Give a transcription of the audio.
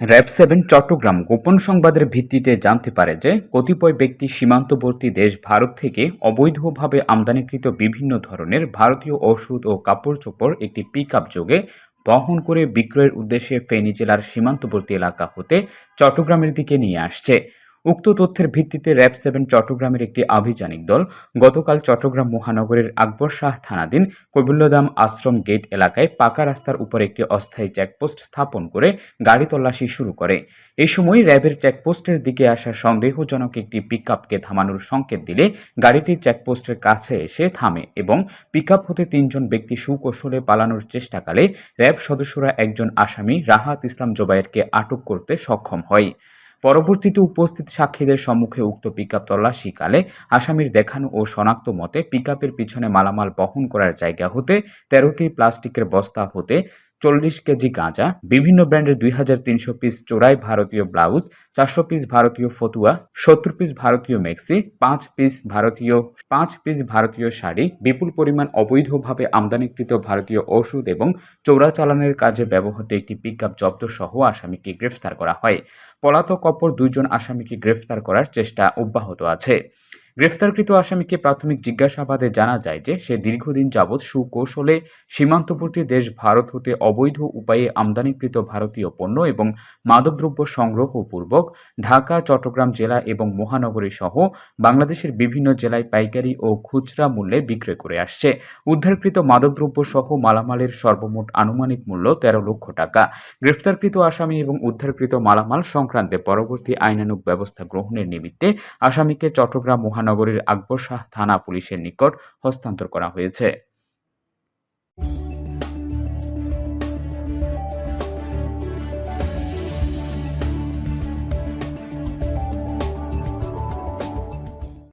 RAB seven Chittagong গোপন সংবাদের ভিত্তিতে জানতে পারে যে, কতিপয় ব্যক্তি সীমান্তবর্তী দেশ ভারত থেকে অবৈধভাবে আমদানিকৃত বিভিন্ন ধরনের ভারতীয় ওষুধ ও কাপড় চোপড় একটি পিক আপ যোগে বহন করে বিক্রয়ের উদ্দেশ্যে ফেনী জেলার সীমান্তবর্তী এলাকা হতে চট্টগ্রামের দিকে নিয়ে আসছে। উক্ত তথ্যের ভিত্তিতে র্যাব সেভেন চট্টগ্রামের একটি আভিযানিক দল গতকাল চট্টগ্রাম মহানগরের আকবর শাহ থানাধীন কবিল্লদাম আশ্রম গেট এলাকায় পাকা রাস্তার উপর একটি অস্থায়ী চেকপোস্ট স্থাপন করে গাড়ি তল্লাশি শুরু করে। এই সময় র্যাবের চেকপোস্টের দিকে আসা সন্দেহজনক একটি পিকআপকে থামানোর সংকেত দিলে গাড়িটি চেকপোস্টের কাছে এসে থামে এবং পিকআপ হতে তিনজন ব্যক্তি সুকৌশলে পালানোর চেষ্টাকালে র্যাব সদস্যরা একজন আসামি রাহাত ইসলাম জোবায়েরকে আটক করতে সক্ষম হয়। পরবর্তীতে উপস্থিত সাক্ষীদের সম্মুখে উক্ত পিকআপ তল্লাশিকালে আসামির দেখানো ও শনাক্ত মতে পিকআপের পিছনে মালামাল বহন করার জায়গা হতে তেরোটি প্লাস্টিকের বস্তা হতে চল্লিশ কেজি গাঁজা, বিভিন্ন ব্র্যান্ডের দুই হাজার তিনশো পিস চোরাই ভারতীয় ব্লাউজ, চারশো পিস ভারতীয় ফতুয়া, সত্তর পিস ভারতীয় মেক্সি, পাঁচ পিস ভারতীয়, পাঁচ পিস ভারতীয় শাড়ি, বিপুল পরিমাণ অবৈধভাবে আমদানিকৃত ভারতীয় ওষুধ এবং চোরাচালানের কাজে ব্যবহৃত একটি পিকআপ জব্দ সহ আসামিকে গ্রেফতার করা হয়। পলাতক অপর দুইজন আসামিকে গ্রেফতার করার চেষ্টা অব্যাহত আছে। গ্রেফতারকৃত আসামিকে প্রাথমিক জিজ্ঞাসাবাদে জানা যায় যে সে দীর্ঘদিন যাবৎ সুকৌশলে সীমান্তবর্তী দেশ ভারত হতে অবৈধ উপায়ে আমদানিকৃত ভারতীয় পণ্য এবং মাদকদ্রব্য সংগ্রহপূর্বক ঢাকা, চট্টগ্রাম জেলা এবং মহানগরী সহ বাংলাদেশের বিভিন্ন জেলায় পাইকারি ও খুচরা মূল্যে বিক্রয় করে আসছে। উদ্ধারকৃত মাদকদ্রব্য সহ মালামালের সর্বমোট আনুমানিক মূল্য তেরো লক্ষ টাকা। গ্রেফতারকৃত আসামি এবং উদ্ধারকৃত মালামাল সংক্রান্তে পরবর্তী আইনানুগ ব্যবস্থা গ্রহণের নিমিত্তে আসামিকে চট্টগ্রাম মহানগরীর আকবর শাহ থানা পুলিশের নিকট হস্তান্তর করা হয়েছে।